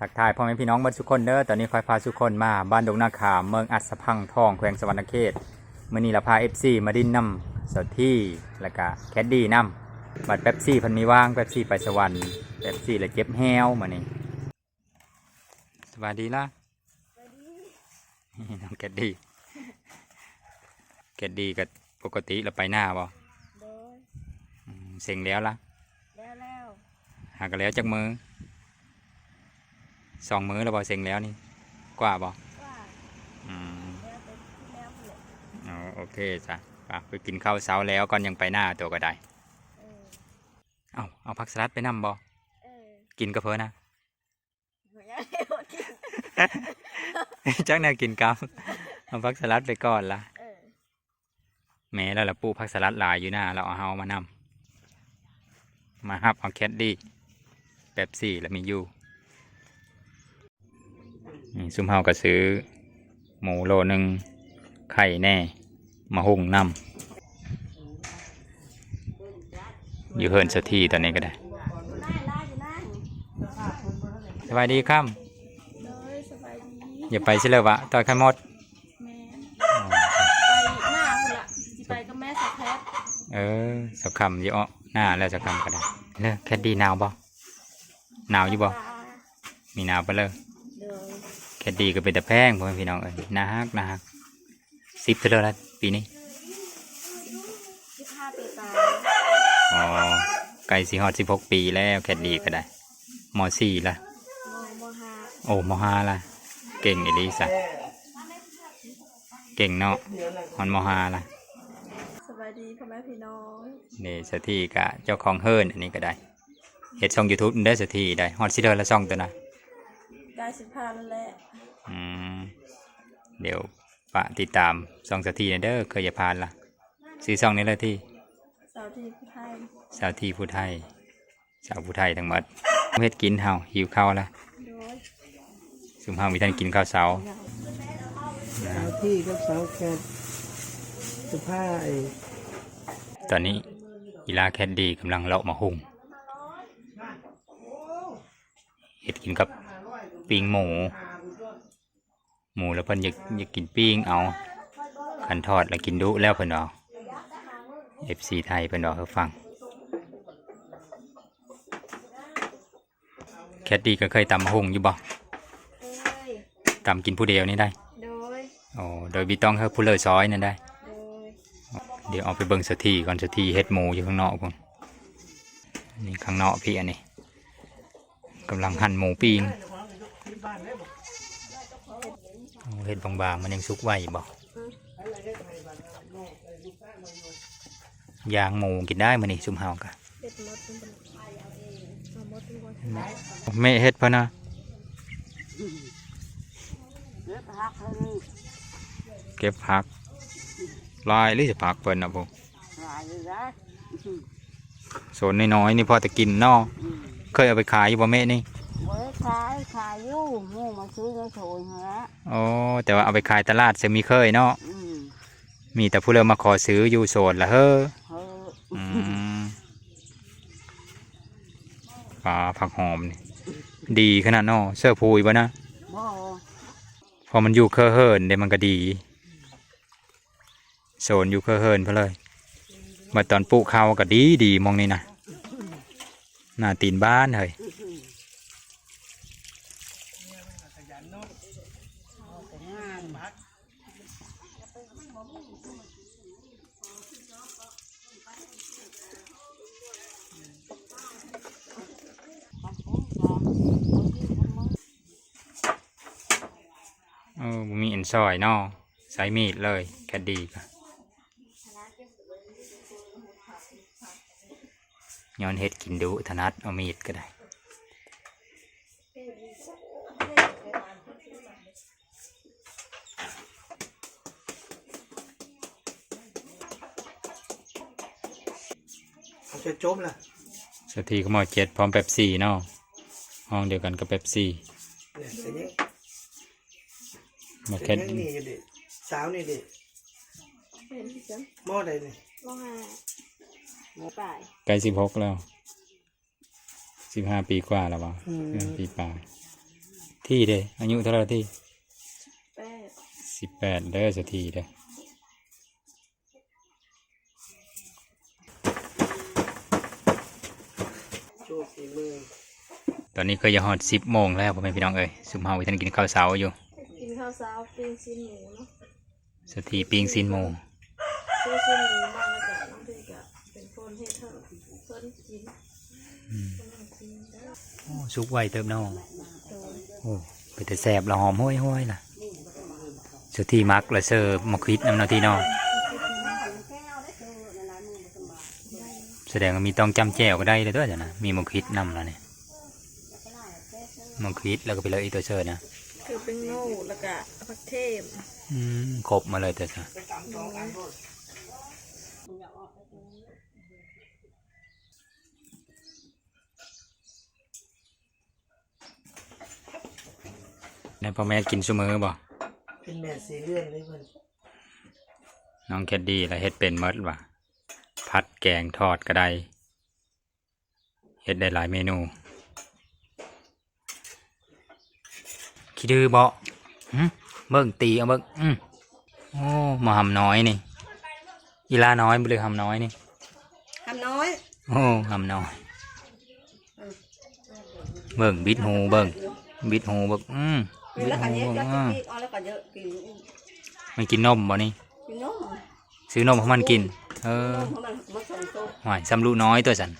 ทักทายพ่อแม่พี่น้องเบ้านสุกคนเด้อตอนนี้คอยพาสุกคนมาบ้านดงนาขามเมืองอัศพังทองแขวงสวรรณเขตมื่อนี้เราพาเอฟซีมาดินนำสดที่แล้วก็แคดดี้นำบัตรเป๊ปซี่เพันมีว่างเป๊ปซี่ไปสวรรค์เป๊ปซี่แล้วเจ็บแฮวมานี่สวัสดีล่ะนี่น้องแคดดี้แคดดี้ก็ปกติเราไปหน้าบ่โดยอืมเซ็งแล้วล่ะแล้วแล้วหากันแล้วจักมือ สองมือแล้วบ่เซ็งแล้วนี่ กว่าบ่ว่าอืมแล้วไปที่แล้วเลยอ๋อโอเคจ้ะไปไปกินข้าวเช้าแล้วก่อนยังไปหน้าตัวก็ได้ เออเอาเอาผักสลัดไปนำบ่เออกินก็เพิ่นนะหนูอยากให้หมดกินจักแนวกินกับเอาผักสลัดไปก่อนละเออแม่แล้วล่ะปลูกผักสลัดหลายอยู่หน้าเราเอาเฮามานำมาฮับเอาแคดดี้แบบสี่แล้วมีอยู่นี่ ซุมเฮาก็ซื้อ หมูโลหนึ่งไข่แน่ มาหุงนำอยู่เฮินสักทีตอนนี้ก็ได้ได้ได้อยู่นั่นสบายดีครับโดยสบายดีอย่าไปสิเลยวะต่อยไข่มดแม่ไปหน้าคุณละสิไปกับแม่สักแพทเออสักคำเยอะหน้าแล้วสักคำก็ได้เลิกแคดดี้หนาวบ่หนาวอยู่บ่ตามีหนาวไปเลย โดยแคดดี้ก็เป็นแต่แพงพ่อแม่พี่น้องเอ้ยนาฮักนาฮักสิบเท่าไหรแล้วปีนี้สิบห้าปีตายอ๋อไก่สีฮอดสิบหกปีแล้วแคดดี้ก็ได้มสี่ละมมห้าโอ้มห้าละเก่งอีหลีสะเก่งเนาะฮอนมห้าละสบายดีพ่อแม่พี่น้องนี่สถีกะเจ้าของเฮิร์นอันนี้ก็ได้เฮ็ดช่องยูทูบได้สถีได้ฮอดสิเดอร์ละช่องตัวนะ ได้สิบห้าแล้วแหละอืมเดี๋ยวปะติดตามช่องสถีนะเด้อเคยจะพานละซื้อช่องนี้เลยที่เสาร์ที่พี่ไทยสาวที่ผู้ไทย สาวผู้ไทยทั้งหมดเฮ็ดกินเฮาหิวข้าวละโดยซุมเฮามีท่านกินข้าวเช้าสาวที่กับสาวแคทสภาพไอ้ตอนนี้อีลาแคดดี้กำลังเลาะมาหุงเฮ็ดกินกับ ปิ้งหมู หมูแล้วเพิ่นอยากอยากกินปิ้งเอาขันทอดแล้วกินดุแล้วเพิ่นเอาเอฟซีไทยเพิ่นเอาให้ฟังแคดดี้ก็เคยตำหุงอยู่บ่เอ้ยตำกินผู้เดียวนี่ได้โดยโอ้โดยบิต้องให้ผู้เลอซอยนั่นได้โดยเดี๋ยวเอาไปเบิ่งสถีก่อนสถีเฮ็ดหมูอยู่ข้างนอกพุ่นนี่ข้างนอกพี่อันนี้กำลังหั่นหมูปิ้งโอ้ เฮ็ดบางๆมันยังสุกไวบ่ย่างหมูกินได้มื้อนี้ซุมเฮากะเป็ดมดเป็นบนเอามดเป็นบนแม่เฮ็ดพะนะเก็บผักลายหรือจะผักเพิ่นน่ะพวกโซนน้อยๆนี่พอจะกินเนาะเคยเอาไปขายอยู่บ่แม่นี่ ไว้ขายขายอยู่หมูมาซื้อในโถยฮะโอ้แต่ว่าเอาไปขายตลาดจะมีเคยเนาะอืมมีแต่ผู้เริ่มมาขอซื้ออยู่โซนละเฮ้อเฮ้ออืมปลาผักหอมนี่ดีขนาดเนาะเสื้อพูยบ่นะบ่พอมันอยู่เคอเฮิร์นเดี๋ยวมันก็ดีโซนอยู่เคอเฮิร์นเพอเลยมาตอนปลูกข้าวก็ดีดีมองนี่นะหน้าตีนบ้านเฮ้ย เออบ่มีเอ็น ซอยเนาะใช้มีดเลยแค่ดีก็ย้อนเฮ็ดกินดุถนัดเอามีดก็ได้เขาจะจบล่ะสกทีก็หมอเจ็ดพร้อมแป๊บซี่เนาะห้องเดียวกันกับแป๊บซี่เนี่ยแต่ยัง มาแต่แค่ยังนี่อยู่ดิสาวนี่ดิเป็นที่จังหม้อใดนี่มห้าหมูป่ายใกล้สิบหกแล้วสิบห้าปีกว่าแล้ววะอืมสิบห้าปีป่าที่เด้อายุเท่าไหรที่แป้งสิบแปดเด้อสทีเด้อโชว์ฝีมือตอนนี้ก็จะฮอดสิบโมงแล้วพ่อแม่พี่น้องเอ้ยซุมเฮาอีท่านกินข้าวเช้าอยู่ กินข้าวเช้าปิ้งชิ้นหมูเนาะสทีปิงซินโมซื้อชิ้นหมูมาแล้วก็น้องพี่ก็เป็นคนเฮ็ดเท่าเพิ่นกินเพิ่นกินได้โอ้สุกไวเติมน้องโดยโอ้ไปแต่แสบละหอมห้วยห้วยๆล่ะสทีมักละเซอร์มาควิดน้ำเนาทีน้องแสดงว่ามีต้องจำแจวก็ได้เลยด้วยจ้ะนะมีมาควิดนำแล้วเนี่ยมาควิดแล้วก็ไปเลยอีตัวเซอร์นะ คือเป็นโน่แล้วก็ผักเทมอืมครบมาเลยแต่จ้ะโดยในพ่อแม่กินซุมือบ่เป็นแม่สีเลื่อนเลยเพิ่นน้องแคดดี้แล้วเฮ็ดเป็นเมดว่ะพัดแกงทอดก็ได้ เฮ็ดได้หลายเมนู คิดดื้อบ่หึเบิ่งตีเอาเบิ่งอืมโอ้มาหำน้อยนี่อีลาน้อยบ่เลยหำน้อยนี่ทำน้อยโอ้หำน้อยเบิ่งบิดหูเบิ่งบิดหูเบิ่งอืมบิดแล้วก็หูเยอะเบิ่งแล้วก็อ่าปีกเอาแล้วก็เยอะกินมันกินนมบ่นี่กินนมซื้อนมให้มันกิน เออเพราะมันมาส่งโตหวายซ้ำลูกน้อยตัวสัน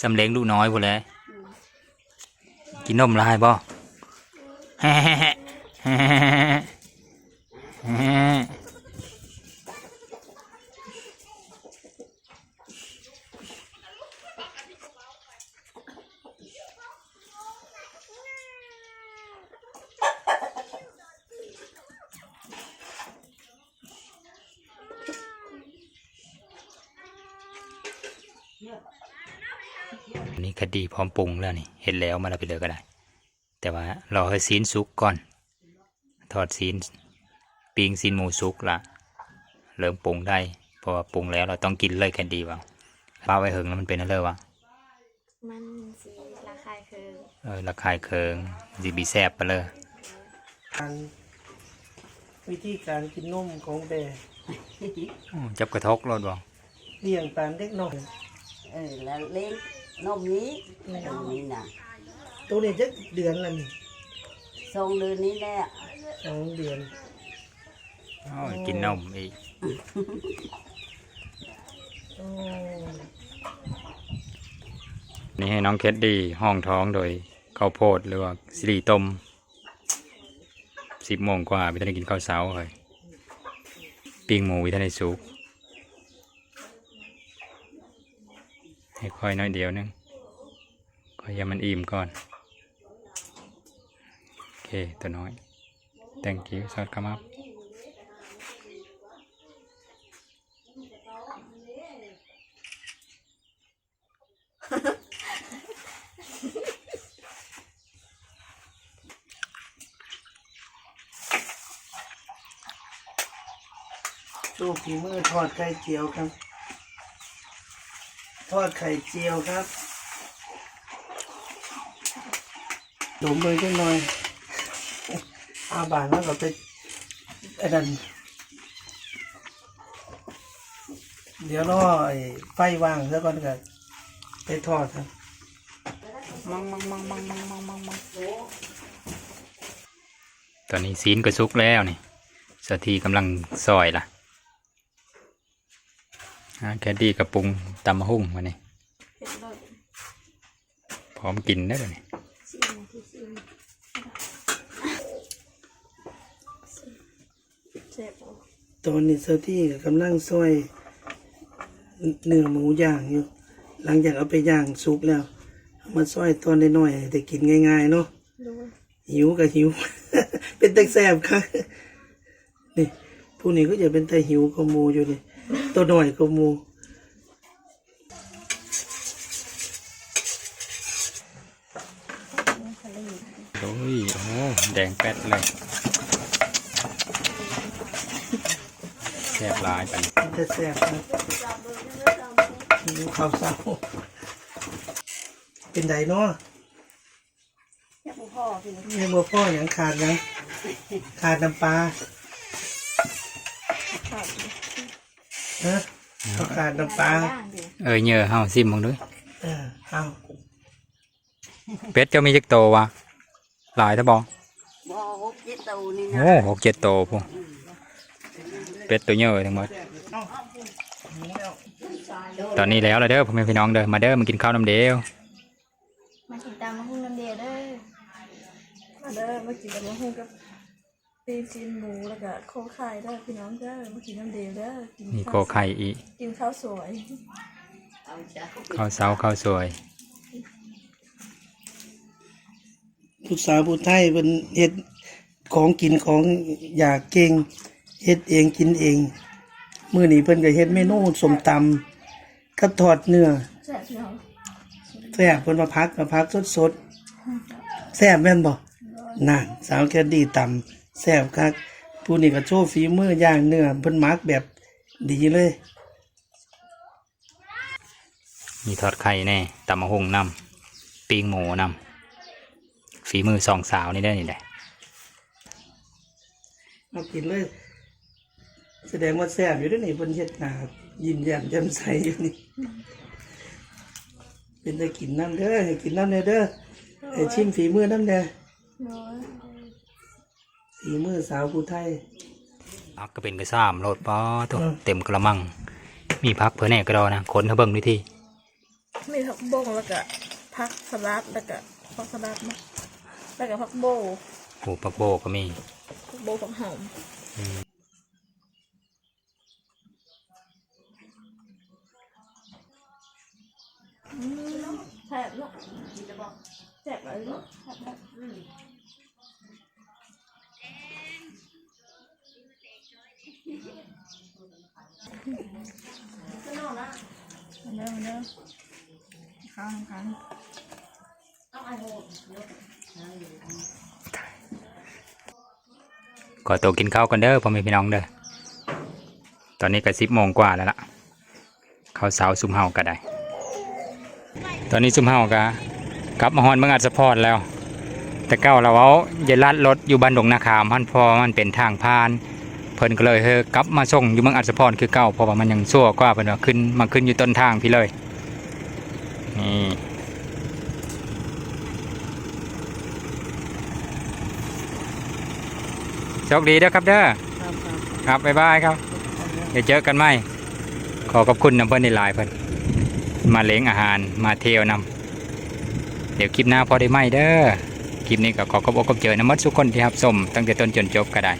ซ้ำเล้งลูกน้อยพอแหล้วกินนมลายบ่ นี่คดีพร้อมปรุงแล้วนี่ เห็นแล้วมาเราไปเลยก็ได้ แต่ว่ารอให้ซีนสุกก่อนทอดซีนปิ้งซีนหมูสุกละเริ่มปรุงได้เพราะว่าปรุงแล้วเราต้องกินเลยแคนดีว่าป้าไว้เหิงแล้วมันเป็นอะไรวะมันสีราคาคือเออระคายเคืองจีบีแซบไปเลยการวิธีการกินนมของแบะอืมจับกระทกรถบ่เลี้ยงตามเด็กน้อยเออแล้วเลี้ยงนมนี้นมนี้นะ ตัวนี้จะเดือนละนี่ทรงเดือนนี้แหละสองเดือน โอ้ยกินนมอีกโอ้นี่ให้น้องเคดดี้ห้องท้องโดยข้าวโพดหรือว่าซีรีต้มสิบโมงกว่าไปทานได้กินข้าวเช้าเลยปิ้งหมูวิทานได้สุกให้ค่อยน้อยเดียวนึงค่อยให้มันอิ่มก่อนโอ เคตัวน้อย thank you สวัสดีครับโชว์ฝีมือทอดไข่เจียวครับ ทอดไข่เจียวครับหลมเลยจังหน่อย อาบานแล้วก็ไปไอ้นั่นเดี๋ยวรอไอ้ไฟว่างแล้วก่อนก็ไปทอดครับมังมังมังมังมังมังมังมังตอนนี้ซีนก็สุกแล้วนี่สาทีกำลังซอยล่ะแคดดี้กับปรุงตำมะฮุ่งมาเนี่ยพร้อมกินได้เลยนี่ ชิมนะที่ชิมเจ็บบ่ ตอนนี้เซอร์ที่กำลังซอยเนื้อหมูย่างอยู่ หลังจากเอาไปย่างสุกแล้วเอามาซอยตอนน้อยๆแต่กินง่ายๆเนาะโดยหิวก็หิว เป็นแต่แสบครับนี่ผู้นี้ก็จะเป็นแต่หิวก็มูอยู่นี่ตัวหน่อยก็มูโอ้ยโอ้แดงแป๊ดเลย ซ่บหลายไปเป็นแต่แสบครับหิวข้าวเศร้าเป็นไดเนาะแค่พ่อพี่น้องนี่บ่พ่ออย่างขาดหยังขาดน้ำปลาขาดฮะเขาขาดน้ำปลาย่างดิเอ้ยเหยอะเฮาซิมมึงด้วยเออเอาเป็ดเจ้ามีจักโตวะหลายทะบอบ่หกเจ็ดตัวนี่นะโอ้หกเจ็ดโตพวก เป็ดตัวเหยอะทั้งหมดตอนนี้แล้วละเด้อพ่อแม่พี่น้องเด้อมาเด้อมากินข้าวน้ำเดียวมาติดตามมาหุ้นน้ำเดียเด้อมาเด้อมากินกับมะฮุ่งกับตีนซีนหมูแล้วก็โคไข่เด้อพี่น้องเด้อมากินน้ำเดียวเด้อกินนี่โกข้าวไข่อีกกินข้าวสวยข้าวเสาข้าวสวยผู้สาวผู้ไทยเป็นเฮ็ดของกินของอยากเก่ง เฮ็ดเองกินเองมื้อนี้เพิ่นก็เฮ็ดเมนูส้มตำกับทอดเนื้อแซ่บพี่น้องแซ่บเพิ่นมาพักมาพักสดๆแซ่บแม่นบ่นั่นสาวแคดดี้ตำแซ่บคักผู้นี้ก็โชว์ฝีมือย่างเนื้อเพิ่นมักแบบดีเลยมีทอดไข่แน่ตำมะฮุงนำปิ้งหมูนำฝีมือสองสาวนี่ได้อนี่แหละมากินเลย แสดงว่าแซ่บอยู่เด้วยนี่เพิ่นเฮ็ดหน้ายิ้มแย้มแจ่มใสอยู่นี่ เป็นได้กินน้ำเด้อให้กินน้ำเด้อเด้อให้ชิมฝีมือน้ำเด้อน้อยฝีมือสาวผู้ไทยพักก็เป็นกระซ้ำโลดปอตัวอืมเต็มกระมัง มีพักเพื่อแน่กระดอนะคนเขาเบิ่งวิธีมีผักบงแล้วก็ผักสลัดแล้วก็ผักสลัดนะแล้วก็ผักโบโอ้ปักโบก็มีผักโบผักหอมอืมแซ่บเนาะแซ่บอะไร เนาะแซ่บแบบอืมาเด้อมาเด้อข้าวน้ำกันก็ตัวกินข้าวกันเด้อพ่อแม่พี่น้องเด้อ ตอนนี้ก็สิบโมงกว่าแล้วล่ะข้าวสาวซุ่มเฮาก็ได้ ตอนนี้ซุ่มเฮาก็ กลับมาฮอนเมืองอัศพรแล้ว แต่เก้าเราเอาอย่าลัดรถอยู่บ้านดงนาขามมันพอมันเป็นทางผ่าน เพิ่นก็เลยเฮกลับมาส่งอยู่เมืองอัศพรคือเก่าเพราะว่ามันยังชั่วกว่าเพิ่นว่าขึ้นมาขึ้นอยู่ต้นทางพี่เลยนี่โชคดีเด้อครับเด้อครับครับบ๊ายบายครับเดี๋ยวเจอกันไหมขอขอบคุณน้ำเพื่อนในหลายเพื่อนมาเลี้ยงอาหารมาเที่ยวนำ ดี๋ยวคลิปหน้าพอได้ไหมเด้อคลิปนี้ก็ขอขอบอกขอบเจอน้ำมัดทุกคนที่รับชมตั้งแต่ต้นจนจบก็ได้